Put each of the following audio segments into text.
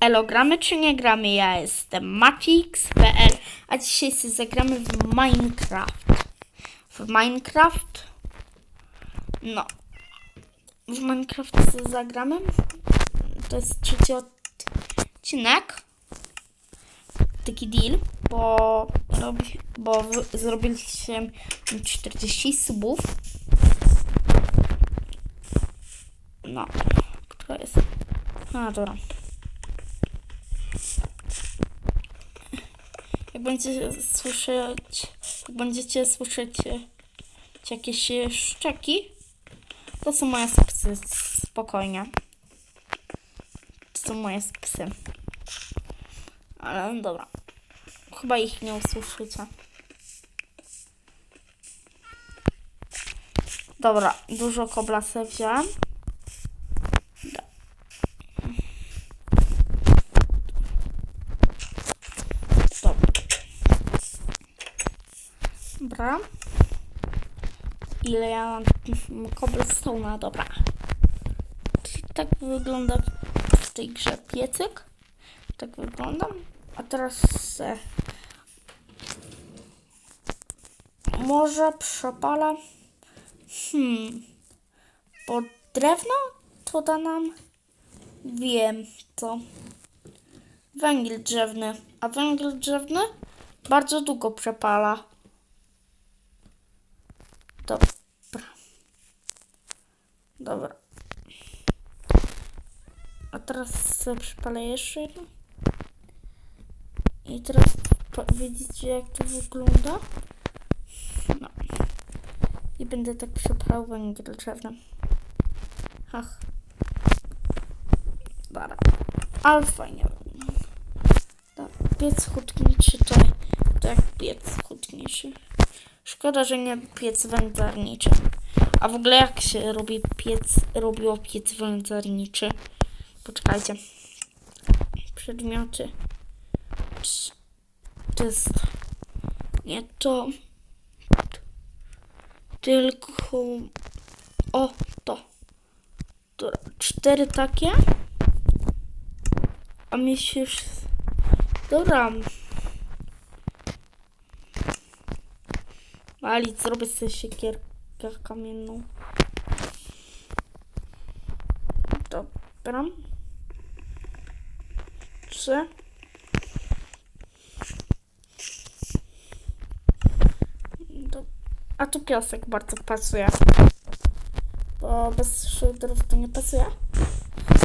Elo, gramy czy nie gramy? Ja jestem Macix.pl, a dzisiaj sobie zagramy w Minecraft. W Minecraft? No. W Minecraft sobie zagramy. To jest trzeci odcinek. Taki deal, bo, robi, bo zrobiliście 40 subów. No. To jest. A, dobra. Jak będziecie słyszeć, jak będziecie słyszeć e, jakieś e, szczeki, to są moje psy, spokojnie. To są moje psy. Ale no dobra. Chyba ich nie usłyszycie. Dobra, dużo kobla sobie wziąłem. Dobra. Dobra. Ile ja mam cobblestone'a? Dobra. Czyli tak wygląda w tej grze piecyk. Tak wygląda. A teraz e, może przepalę hmm bo drewno to da nam wiem co węgiel drzewny a węgiel drzewny bardzo długo przepala dobra. Dobra. A teraz sobie przypalę jeszcze jedno i teraz widzicie jak to wygląda? No. I będę tak przepalał węgiel drzewny. Ach. Dobra. Ale fajnie tak, piec hutniczy to, to jak piec hutniczy szkoda, że nie piec wędzarniczy a w ogóle jak się robi piec robiło piec wędzarniczy poczekajcie. Przedmioty. To jest nie to. Tylko o to. Dobra, cztery takie? A mi się dobra walić zrobię sobie siekierkę kamienną dobra trzy A tu piasek bardzo pasuje. Bo bez shaderów to nie pasuje.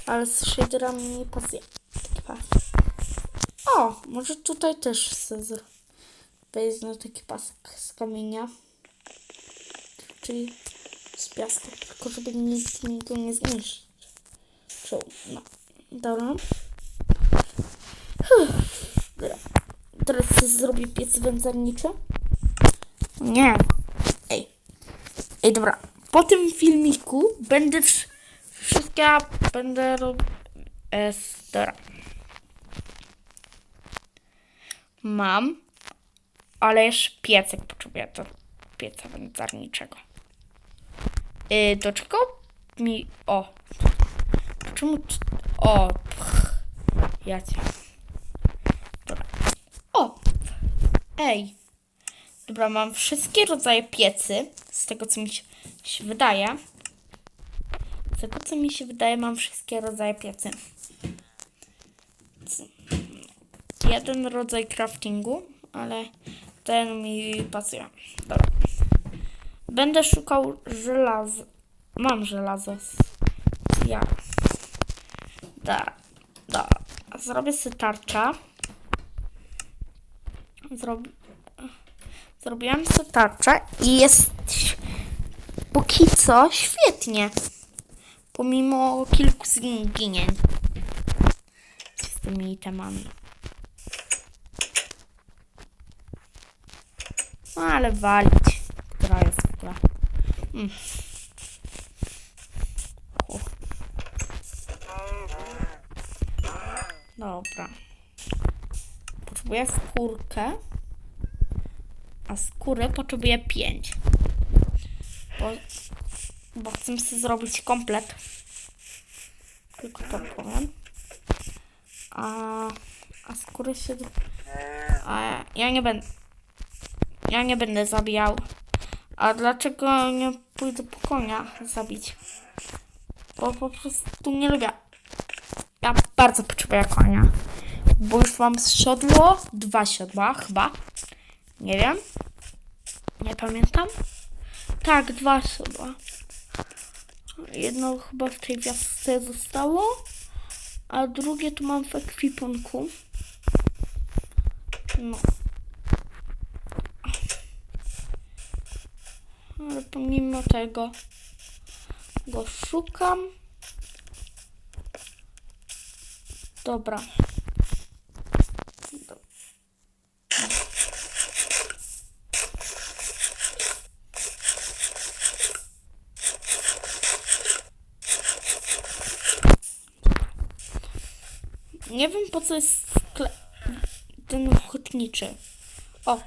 Ale z shaderami pasuje. O, może tutaj też chcę zrobić na taki pasek z kamienia. Czyli z piasku. Tylko żeby nikt mi go nie zniszczył. No. Dobra. Dobra. Teraz zrobię piec wędzarniczy. Nie. Ej. Ej, dobra. Po tym filmiku będę wsz- wszystkie będę robił. Dobra. Mam, ale jeszcze piecek potrzebuję do pieca wędzarniczego. Yy, do czego mi. O. Czemu. O. Ja cię. Dobra. O. Ej. Dobra, mam wszystkie rodzaje piecy. Z tego, co mi się, się wydaje. Z tego, co mi się wydaje, mam wszystkie rodzaje piecy. Jeden rodzaj craftingu, ale ten mi pasuje. Dobra. Będę szukał żelaza. Mam żelazo. Ja. Dobra. Dobra. Zrobię sobie tarcza. Zrobię. Zrobiłam sobie tarczę i jest póki co świetnie. Pomimo kilku zginień z tymi temami. No ale walić, która jest w. Mm. Dobra. Potrzebuję skórkę a skóry potrzebuję 5. Bo, bo chcę sobie zrobić komplet. Tylko to powiem. A, a skóry się... A ja nie będę... Ja nie będę zabijał. A dlaczego nie pójdę po konia zabić? Bo po prostu nie lubię. Ja bardzo potrzebuję konia. Bo już mam siodło, dwa siodła chyba. Nie wiem. Nie pamiętam. Tak, dwa siodła. Jedno chyba w tej wiosce zostało, a drugie tu mam w ekwipunku. No. Ale pomimo tego go szukam. Dobra. Do- Nie wiem po co jest ten hutniczy. O,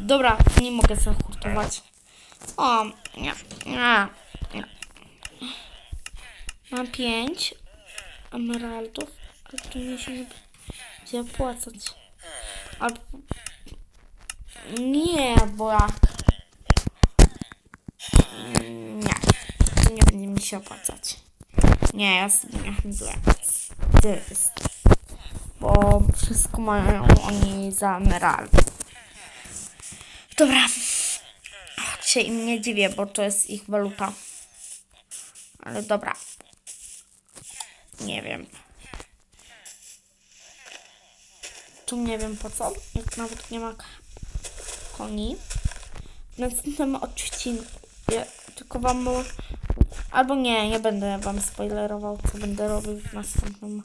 dobra, nie mogę zahurtować. O, nie, nie, nie. Mam pięć emeraldów, ale się nie będzie opłacać. Albo... Nie, bo jak... Nie, to nie będzie mi się opłacać. Nie, ja sobie nie handluję. Bo wszystko mają oni za emerald. Dobra. Się im nie dziwię, bo to jest ich waluta. Ale dobra. Nie wiem. Tu nie wiem po co. Jak nawet nie ma koni. W następnym odcinku ja tylko wam... Albo nie, nie będę wam spoilerował, co będę robił w następnym.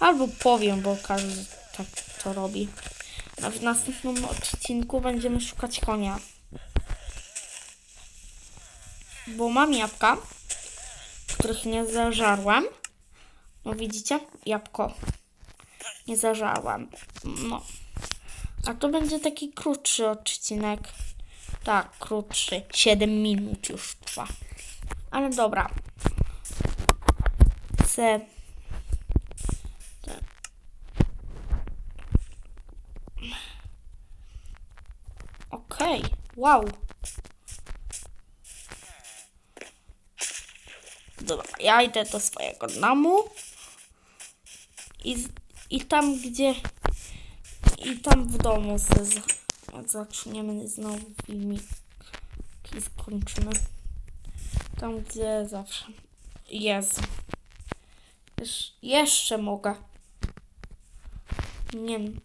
Albo powiem, bo każdy tak to robi. W następnym odcinku będziemy szukać konia. Bo mam jabłka, których nie zażarłem. No widzicie? Jabłko. Nie zażarłem. No. A to będzie taki krótszy odcinek. Tak, krótszy. 7 minut już trwa. Ale dobra. Chcę... te- Okej, wow. Dobra, ja idę do swojego domu. I, i tam, gdzie... I tam w domu se z, zaczniemy znowu filmik. I skończymy. Tam, gdzie zawsze. Jezu. Jesz, jeszcze mogę. Nie wiem.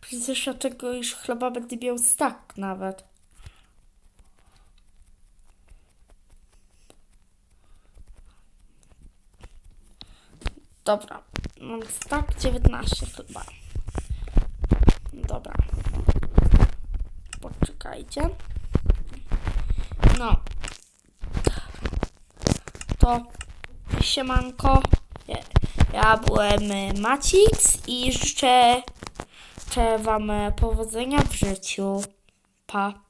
Przecież ja tego już chleba będę miał stak nawet. Dobra. Mam stak 19 chleba. Dobra. Poczekajcie. No. To siemanko. Ja, byłem Macix i życzę, życzę wam powodzenia w życiu. Pa.